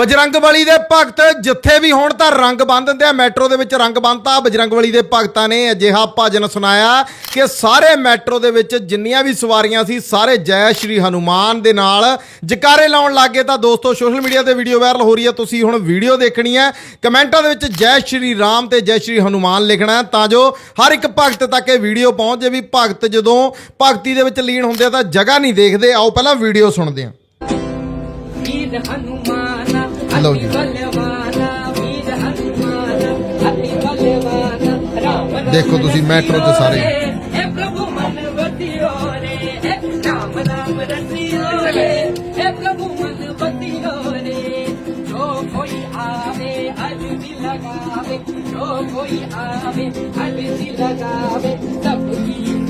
ਬਜਰੰਗਬਲੀ ਦੇ ਭਗਤ ਜਿੱਥੇ ਵੀ ਹੋਣ ਤਾਂ ਰੰਗ ਬੰਨ ਦਿੰਦੇ ਆ। ਮੈਟਰੋ ਦੇ ਵਿੱਚ ਰੰਗ ਬੰਨਤਾ। ਬਜਰੰਗਬਲੀ ਦੇ ਭਗਤਾਂ ਨੇ ਅਜਿਹਾ ਭਜਨ ਸੁਣਾਇਆ ਕਿ ਸਾਰੇ ਮੈਟਰੋ ਦੇ ਵਿੱਚ ਜਿੰਨੀਆਂ ਵੀ ਸਵਾਰੀਆਂ ਸੀ, ਸਾਰੇ ਜੈ ਸ਼੍ਰੀ ਹਨੂਮਾਨ ਦੇ ਨਾਲ ਜਕਾਰੇ ਲਾਉਣ ਲੱਗੇ ਤਾਂ ਦੋਸਤੋ, ਸੋਸ਼ਲ ਮੀਡੀਆ ਤੇ ਵੀਡੀਓ ਵਾਇਰਲ ਹੋ ਰਹੀ ਹੈ ਤੁਸੀਂ ਹੁਣ ਵੀਡੀਓ ਦੇਖਣੀ ਹੈ ਕਮੈਂਟਾਂ ਦੇ ਵਿੱਚ ਜੈ ਸ਼੍ਰੀ ਰਾਮ ਤੇ ਜੈ ਸ਼੍ਰੀ ਹਨੂਮਾਨ ਲਿਖਣਾ ਤਾਂ ਜੋ ਹਰ ਇੱਕ ਭਗਤ ਤੱਕ ਇਹ ਵੀਡੀਓ ਪਹੁੰਚ ਜੇ ਵੀ ਭਗਤ ਜਦੋਂ ਭਗਤੀ ਦੇ ਵਿੱਚ ਲੀਨ ਹੁੰਦੇ ਆ ਤਾਂ ਜਗ੍ਹਾ ਨਹੀਂ ਦੇਖਦੇ। ਆਓ, ਪਹਿਲਾਂ ਵੀਡੀਓ ਸੁਣਦੇ ਹਾਂ। ਹਨੂਮਾਨ ਲਓ ਜੀ। ਦੇਖੋ ਤੁਸੀਂ ਮੈਟਰੋ 'ਚ ਸਾਰੇ। ਜੋ ਕੋਈ ਆਵੇ ਅਜ ਲਗਾਵੇ ਜੋ ਕੋਈ ਆਵੇ ਅਜ ਲਗਾਵੇ ਸਭ ਕੀ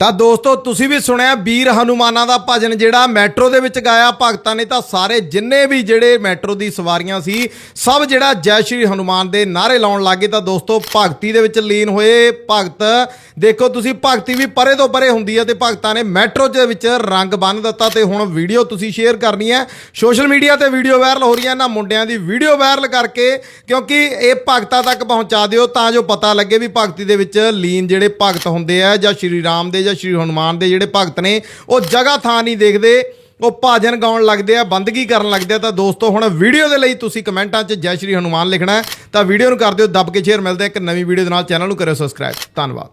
ਤਾਂ ਦੋਸਤੋ, ਤੁਸੀਂ ਵੀ ਸੁਣਿਆ ਵੀਰ ਹਨੂਮਾਨਾਂ ਦਾ ਭਜਨ ਜਿਹੜਾ ਮੈਟਰੋ ਦੇ ਵਿੱਚ ਗਾਇਆ ਭਗਤਾਂ ਨੇ, ਤਾਂ ਸਾਰੇ ਜਿੰਨੇ ਵੀ ਜਿਹੜੇ ਮੈਟਰੋ ਦੀ ਸਵਾਰੀਆਂ ਸੀ, ਸਭ ਜਿਹੜਾ ਜੈ ਸ਼੍ਰੀ ਹਨੂਮਾਨ ਦੇ ਨਾਰੇ ਲਾਉਣ ਲੱਗੇ ਤਾਂ ਦੋਸਤੋ, ਭਗਤੀ ਦੇ ਵਿੱਚ ਲੀਨ ਹੋਏ ਭਗਤ। ਦੇਖੋ, ਤੁਸੀਂ ਭਗਤੀ ਵੀ ਪਰੇ ਤੋਂ ਪਰੇ ਹੁੰਦੀ ਹੈ ਤੇ ਭਗਤਾਂ ਨੇ ਮੈਟਰੋ ਦੇ ਵਿੱਚ ਰੰਗ ਬੰਨ ਦਿੱਤਾ ਤੇ ਹੁਣ ਵੀਡੀਓ ਤੁਸੀਂ ਸ਼ੇਅਰ ਕਰਨੀ ਹੈ। ਸੋਸ਼ਲ ਮੀਡੀਆ ਤੇ ਵੀਡੀਓ ਵਾਇਰਲ ਹੋ ਰਹੀ ਹੈ ਇਹਨਾਂ ਮੁੰਡਿਆਂ ਦੀ ਵੀਡੀਓ ਵਾਇਰਲ ਕਰਕੇ, ਕਿਉਂਕਿ ਇਹ ਭਗਤਾਂ ਤੱਕ ਪਹੁੰਚਾ ਦਿਓ ਤਾਂ ਜੋ ਪਤਾ ਲੱਗੇ ਵੀ ਭਗਤੀ ਦੇ ਵਿੱਚ ਲੀਨ ਜਿਹੜੇ ਭਗਤ ਹੁੰਦੇ ਆ ਜਾਂ ਸ਼੍ਰੀ ਰਾਮ ਦੇ ਜਾਂ ਸ਼੍ਰੀ ਹਨੂਮਾਨ ਦੇ ਜਿਹੜੇ ਭਗਤ ਨੇ, ਉਹ ਜਗ੍ਹਾ ਥਾਂ ਨਹੀਂ ਦੇਖਦੇ, ਉਹ ਭਾਜਨ ਗਾਉਣ ਲੱਗਦੇ ਆ, ਬੰਦਗੀ ਕਰਨ ਲੱਗਦੇ ਆ, ਤਾਂ ਦੋਸਤੋ ਹੁਣ ਵੀਡੀਓ ਦੇ ਲਈ ਤੁਸੀਂ ਕਮੈਂਟਾਂ 'ਚ ਜੈ ਸ਼੍ਰੀ ਹਨੂਮਾਨ ਲਿਖਣਾ ਤਾਂ ਵੀਡੀਓ ਨੂੰ ਕਰ ਦਿਓ, ਦੱਬ ਕੇ ਸ਼ੇਅਰ, ਮਿਲਦੇ ਆ ਇੱਕ ਨਵੀਂ ਵੀਡੀਓ ਦੇ ਨਾਲ, ਚੈਨਲ ਨੂੰ ਕਰਿਓ ਸਬਸਕ੍ਰਾਈਬ ਧੰਨਵਾਦ।